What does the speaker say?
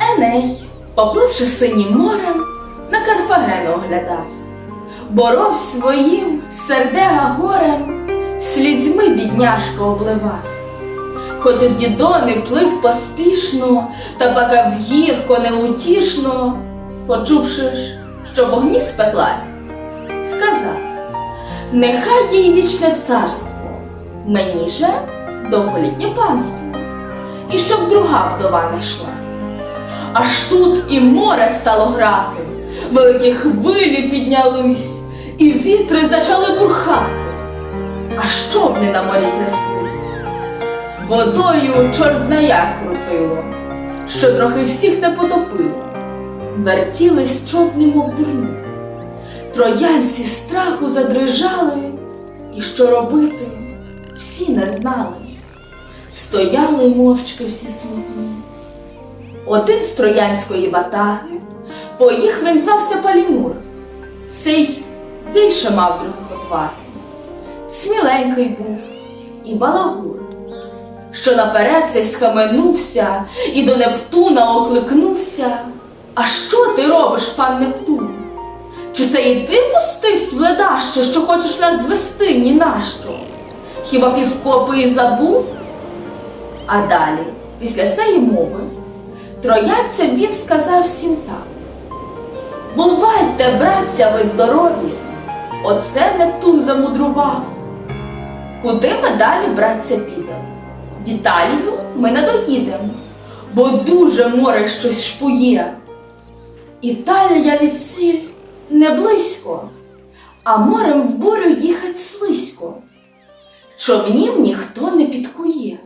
Еней, попливши синім морем, на Карфаген оглядався, боров своїм сердега горем, слізьми бідняшка обливався. Хоч і дідони плив поспішно, та плакав гірко, неутішно, почувши ж, що в огні спеклась, сказав: Нехай їй вічне царство, мені же довголітнє панство, і щоб друга вдова не йшлась. Аж тут і море стало грати, великі хвилі піднялись, і вітри почали бурхати, а човни на морі тряслись. Водою чорт зна як крутило, що трохи всіх не потопило. Вертілись човни, мов дурні. Троянці страху задрижали, і що робити, всі не знали. Стояли мовчки всі смутні. Один з троянської ватаги поїх він звався Палімур. Сей більше мав других отваги. Сміленький був і балагур, що наперед цей схаменувся і до Нептуна окликнувся. А що ти робиш, пан Нептун? Чи це і ти пустивсь в ледаще, що хочеш нас звести ні на? Хіба півкопи і забув? А далі, після сеї мови, троянцям він сказав всім так. Бувайте, братця, ви здорові! Оце Нептун замудрував. Куди ми далі, братця, підемо? В Італію ми не доїдемо, бо дуже море щось шпує. Італія від сіль не близько, а морем в бурю їхать слизько. Човнів ніхто не підкорює.